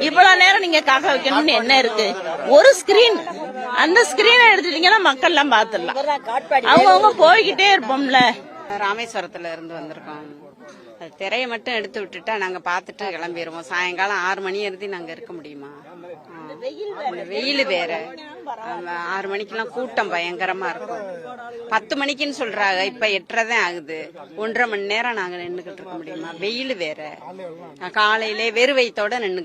இவ்வளவு நேரம் நீங்க காக்க வைக்கணும்னு என்ன இருக்கு? ஒரு ஸ்கிரீன் அந்த ஸ்கிரீனை எடுத்துட்டீங்கன்னா மக்கள் எல்லாம் பாத்துடலாம் அவங்கவுங்க போய்கிட்டே இருப்போம்ல. ராமேஸ்வரத்துல இருந்து வந்திருக்கோம். திரையை மட்டும் எடுத்து விட்டுட்டா நாங்க பாத்துட்டு கிளம்பிடுவோம் சாயங்காலம் ஆறு மணி இருந்து நாங்க இருக்க முடியுமா? வெயில் வேற. ஆமா, ஆறு மணிக்கெல்லாம் கூட்டம் பயங்கரமா இருக்கும். பத்து மணிக்குன்னு சொல்றாங்க. இப்ப எட்டரை தான் ஆகுது. ஒன்றரை மணி நேரம் நாங்க நின்னுகிட்டு இருக்க முடியுமா? வெயில் வேற. காலையிலே வெறுவைத்தோட நின்னுகிட்டு